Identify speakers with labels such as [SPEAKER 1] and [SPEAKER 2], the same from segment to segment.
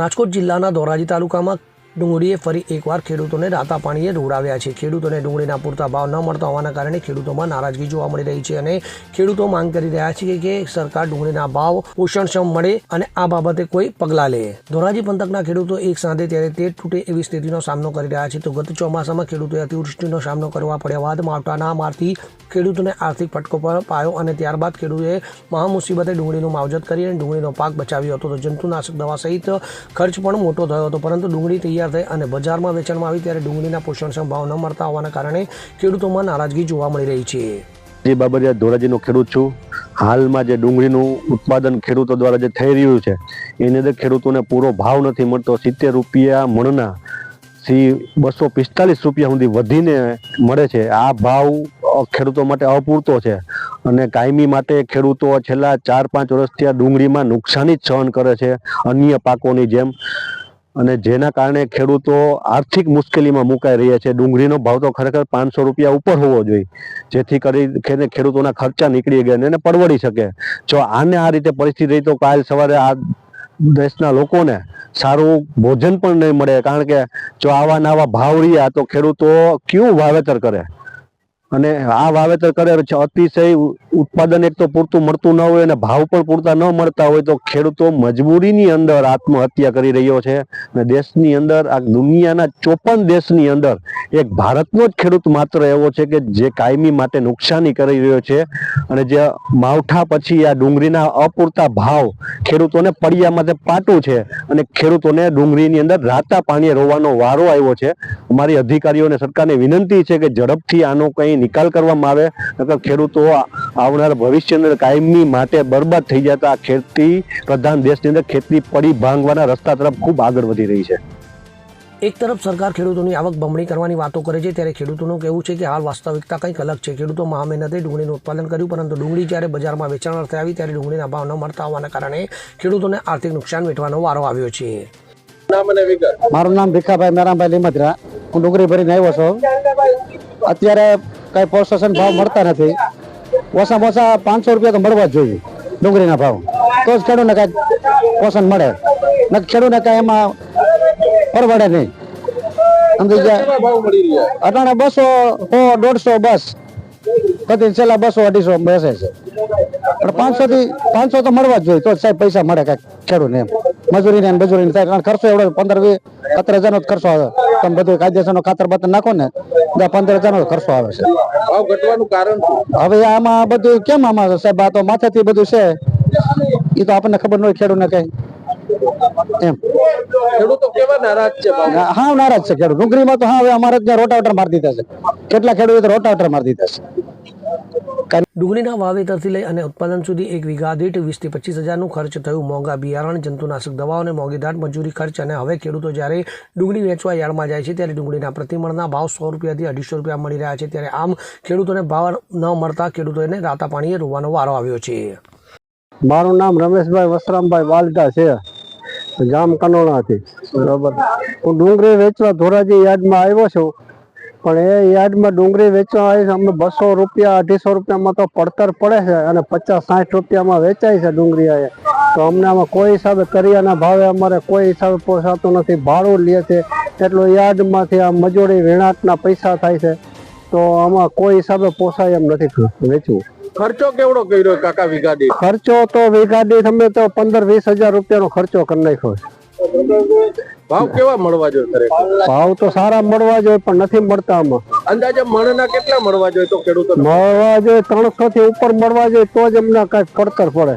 [SPEAKER 1] રાજકોટ જિલ્લાના ધોરાજી તાલુકામાં ડુંગળીએ ફરી એકવાર ખેડૂતોને રાતા પાણીએ રોડાવ્યા છે. ખેડૂતોને ડુંગળીના પૂરતા ભાવ ન મળતા હોવાના કારણે ખેડૂતોમાં નારાજગી જોવા મળી રહી છે અને ખેડૂતો માંગ કરી રહ્યા છે કે સરકાર ડુંગળીના ભાવ પોષણક્ષમ મળે અને આ બાબતે કોઈ પગલાં લે. ધોરાજી પંથકના ખેડૂતો એક સાથે ત્યારે તે તૂટે એવી સ્થિતિનો સામનો કરી રહ્યા છે. તો ગત ચોમાસામાં ખેડૂતોએ અતિવૃષ્ટિનો સામનો કરવા પડ્યા બાદ માવઠાના મારથી ખેડૂતોને આર્થિક ફટકો પર પાયો અને ત્યારબાદ ખેડૂતોએ મહામુસીબતે ડુંગળીનું માવજત કરી અને ડુંગળીનો પાક બચાવ્યો હતો. તો જંતુનાશક દવા સહિત ખર્ચ પણ મોટો થયો હતો. પરંતુ ડુંગળી તૈયાર થઈ અને બજારમાં વેચાણમાં આવી ત્યારે ડુંગળીના પોષણક્ષમ ભાવ ન મળતા હોવાના કારણે ખેડૂતોમાં નારાજગી જોવા મળી રહી છે.
[SPEAKER 2] જે બાબરિયા ધોરાજીનો ખેડૂત છું. હાલમાં જે ડુંગળીનું ઉત્પાદન ખેડૂતો દ્વારા જે થઈ રહ્યું છે, એની અંદર ખેડૂતોને પૂરો ભાવ નથી મળતો. સિત્તેર રૂપિયા મણના સી બસો પિસ્તાલીસ રૂપિયા સુધી વધીને મળે છે. આ ભાવ ખેડૂતો માટે અપૂરતો છે અને કાયમી માટે ખેડૂતો છેલ્લા ચાર પાંચ વર્ષથી આ ડુંગળીમાં નુકસાની જ સહન કરે છે. અન્ય પાકોની જેમ અને જેના કારણે ખેડૂતો આર્થિક મુશ્કેલીમાં મુકાઈ રહ્યા છે. ડુંગળીનો ભાવ તો ખરેખર પાંચસો રૂપિયા ઉપર હોવો જોઈએ. જેથી કરી ખેડૂતોના ખર્ચા નીકળી ગયા અને પરવડી શકે. જો આને આ રીતે પરિસ્થિતિ રહી તો કાલ સવારે આ દેશના લોકોને સારું ભોજન પણ નહીં મળે. કારણ કે જો આવા નવા ભાવ રહ્યા તો ખેડૂતો કયું વાવેતર કરે? અને આ વાવેતર કરે છે અતિશય ઉત્પાદન એક તો પૂરતું મળતું ન હોય અને ભાવ પણ પૂરતા ન મળતા હોય તો ખેડૂતો મજબૂરીની અંદર આત્મહત્યા કરી રહ્યો છે. અને દેશની અંદર, આ દુનિયાના ચોપન દેશની અંદર એક ભારતનો જ ખેડૂત માત્ર એવો છે કે જે કાયમી માટે નુકસાની કરી રહ્યો છે. અને જે માવઠા પછી આ ડુંગળીના અપૂરતા ભાવ ખેડૂતોને પડિયામાં પાટું છે. અને ખેડૂતોને ડુંગળીની અંદર રાતા પાણીએ રોવાનો વારો આવ્યો છે. અમારી અધિકારીઓને સરકારને વિનંતી છે કે ઝડપથી આનો કંઈ નિકાલ કરવામાં આવે નકર ખેડૂતો આવનાર ભવિષ્યની કાયમી માટે બરબાદ થઈ જતા ખેતી પ્રધાન દેશની અંદર ખેતી પડી ભાંગવાના રસ્તા તરફ ખૂબ આગળ વધી રહી છે.
[SPEAKER 1] એક તરફ સરકાર ખેડૂતોની આવક બમણી કરવાની વાતો કરે છે ત્યારે ખેડૂતોનું કહેવું છે કે હાલ વાસ્તવિકતા કંઈક અલગ છે. ખેડૂતો મહામહેનતે ડુંગળીનું ઉત્પાદન કર્યું પરંતુ ડુંગળી જ્યારે બજારમાં વેચાણ અર્થે આવી ત્યારે ડુંગળીના ભાવ ન મળતા હોવાના કારણે ખેડૂતોને આર્થિક નુકસાન વેઠવાનો વારો આવ્યો છે.
[SPEAKER 3] મારું નામ ભીખાભાઈ મેરામભાઈ લીમધરા. હું ડુંગળી ભરીને આવ્યો છું. અત્યારે કઈ પ્રોસેસન ભાવ મળતા નથી. ઓછામાં ઓછા પાંચસો રૂપિયા તો મળવા જ જોઈએ ડુંગળીના ભાવ. તો જ ખેડૂતને કાંઈ પોષણ મળે. ન ખેડૂતને કાંઈ એમાં પરવડે નહીં. સમજી ગયા અટાણે બસો દોઢસો બસ. પછી છેલ્લા બસો અઢીસો બેસે છે. પણ પાંચસો થી પાંચસો તો મળવા જ જોઈએ તો સાહેબ પૈસા મળે કાંઈક ખેડૂતને એમ. મજૂરી ને મજૂરી થાય ખર્ચો એવડો પંદર વીસ સત્તર હજારનો જ ખર્ચો આવે. તમે બધું કાયદેસર નો ખાતર બતર નાખો ને પંદર હજાર નો ખર્ચો આવે છે.
[SPEAKER 4] ભાવ ઘટવાનું કારણ
[SPEAKER 3] હવે આમાં બધું કેમ આમાં સાહેબ? આ તો માથેથી બધું છે. એ તો આપણને ખબર ન હોય ખેડૂતને કઈ. એમ.
[SPEAKER 4] ખેડૂતો કેવા નારાજ છે
[SPEAKER 3] હા નારાજ છે ખેડૂત. ડુંગળીમાં તો હા હવે અમારે ત્યાં રોટાવટર મારી દીધા છે. કેટલા ખેડૂતો રોટાવટર મારી દીધા છે.
[SPEAKER 1] ડુંગળીના વાવેતરથી લઈ અને ઉત્પાદન સુધી એક વીઘા દીઠ વીસથી પચીસ હજારનું ખર્ચ થયું. મોંઘા બિયારણ, જંતુનાશક દવાઓ અને મોંઘીદાટ મજૂરી ખર્ચ. અને હવે ખેડૂતો જ્યારે ડુંગળી વેચવા યાર્ડમાં જાય છે, ત્યારે ડુંગળીના પ્રતિમણના ભાવ સો રૂપિયાથી અઢીસો રૂપિયા મળી રહ્યા છે. ત્યારે આમ ખેડૂતોને ભાવ ન મળતા ખેડૂતોને રાતા પાણીએ રોવાનો વારો આવ્યો છે.
[SPEAKER 3] મારું નામ રમેશભાઈ વસરામભાઈ વાલતા છે. ગામ કનોણાથી. બરોબર. હું ડુંગળી વેચવા ધોરાજી યાર્ડમાં આવ્યો છું. પણ એ યાર્ડમાં ડુંગળી વેચવા આવી છે અમને બસો રૂપિયા અઢીસો રૂપિયામાં તો પડતર પડે છે અને પચાસ સાઠ રૂપિયામાં વેચાય છે ડુંગળી એ. તો અમને આમાં કોઈ હિસાબે કરિયાના ભાવે અમારે કોઈ હિસાબે પોસાતું નથી ભાડું લે છે. એટલું યાર્ડમાંથી આ મજૂરી વેણાટના પૈસા થાય છે. તો આમાં કોઈ હિસાબે પોસાય એમ નથી વેચવું.
[SPEAKER 4] ખર્ચો કેવડો કર્યો કાકા વીઘા દીઠ?
[SPEAKER 3] ખર્ચો તો વીઘા દીઠ અમે તો પંદર વીસ હજાર રૂપિયાનો ખર્ચો કરી નાખ્યો.
[SPEAKER 4] ભાવ કેવા મળવા જોઈએ ખરેખર?
[SPEAKER 3] ભાવ તો સારા મળવા જોઈએ પણ નથી મળતા આમાં.
[SPEAKER 4] અંદાજે મણના કેટલા મળવા જોઈએ તો ખેડૂતો
[SPEAKER 3] મળવા જોઈએ ત્રણસો થી ઉપર મળવા જોઈએ તો જ એમને કાંઈક પડતર પડે.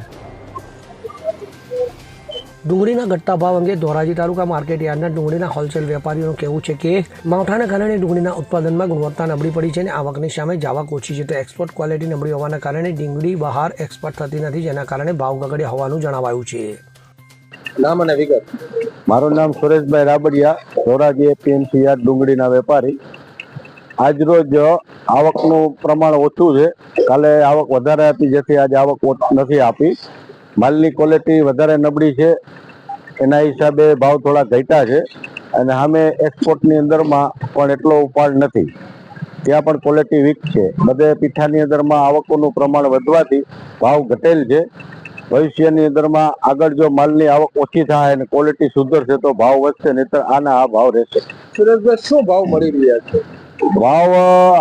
[SPEAKER 1] ડુંગળીના ઘટતા ભાવ અંગે ધોરાજી તાલુકા માર્કેટ યાર્ડના ડુંગળીના હોલસેલ વેપારીઓનું કહેવું છે કે માવઠાના કારણે ડુંગળીના ઉત્પાદનમાં ગુણવત્તા નબળી પડી છે અને આવકની સામે જાવક ઓછી છે. તો એક્સપોર્ટ ક્વોલિટી નબળી હોવાના કારણે ડુંગળી બહાર એક્સપોર્ટ થતી નથી જેના કારણે ભાવ ગગડ્યા હોવાનું જણાવાયું છે.
[SPEAKER 4] નામ અને વિગત.
[SPEAKER 2] મારું નામ સુરેશભાઈ રાબડિયા, ધોરાજી એપીએમસી યાર્ડ ડુંગળીના વેપારી. આજરોજ આવકનું પ્રમાણ ઓછું છે. કાલે આવક વધારે હતી જેથી આજે આવક નથી આપી. માલની ક્વોલિટી વધારે નબળી છે. એના હિસાબે ભાવ થોડા ઘટ્યા છે. અને સામે એક્સપોર્ટની અંદરમાં પણ એટલો ઉપાડ નથી. ત્યાં પણ ક્વોલિટી વીક છે. બધે પીઠાની અંદરમાં આવકોનું પ્રમાણ વધવાથી ભાવ ઘટેલ છે.
[SPEAKER 5] ભવિષ્યની અંદરમાં આગળ જો માલની આવક ઓછી થાય અને ક્વોલિટી સુધરશે તો ભાવ વધશે નહીતર આના આ ભાવ રહેશે.
[SPEAKER 4] સુરેશભાઈ શું ભાવ મળી રહ્યા છે?
[SPEAKER 5] ભાવ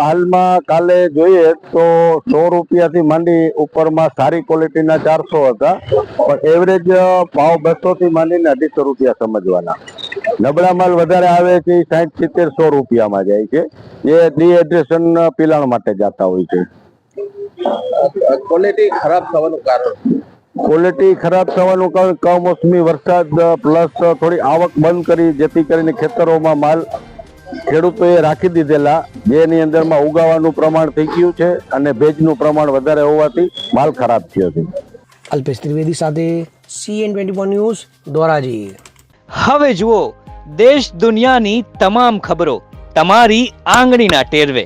[SPEAKER 5] હાલમાં કાલે જોઈએ તો સો રૂપિયાથી માંડી ઉપરમાં સારી ક્વોલિટીના ચારસો હતા પણ એવરેજ ભાવ બસો થી માંડીને અઢીસો રૂપિયા સમજવાના. નબળા માલ વધારે આવે છે એ સાઠ સિત્તેર સો રૂપિયામાં જાય છે. જે ડિહાઇડ્રેશન પિલાણ માટે જતા હોય છે.
[SPEAKER 4] ક્વોલિટી ખરાબ થવાનું કારણ
[SPEAKER 5] ક્વોલિટી ખરાબ થવાનું કારણ કમોસમી વરસાદ પ્લસ થોડી આવક બંધ કરી જેથી કરીને ખેતરોમાં માલ ખેડૂતોએ રાખી દીધેલા. જેની અંદરમાં ઉગાવાનું પ્રમાણ થઈ ગયું છે અને ભેજનું પ્રમાણ વધારે હોવાથી માલ ખરાબ થયો છે.
[SPEAKER 1] અલ્પેશ ત્રિવેદી સાથે સીએન ટ્વેન્ટી ન્યૂઝ ધોરાજી.
[SPEAKER 6] હવે જુઓ દેશ દુનિયાની તમામ ખબરો તમારી આંગળીના ટેરવે.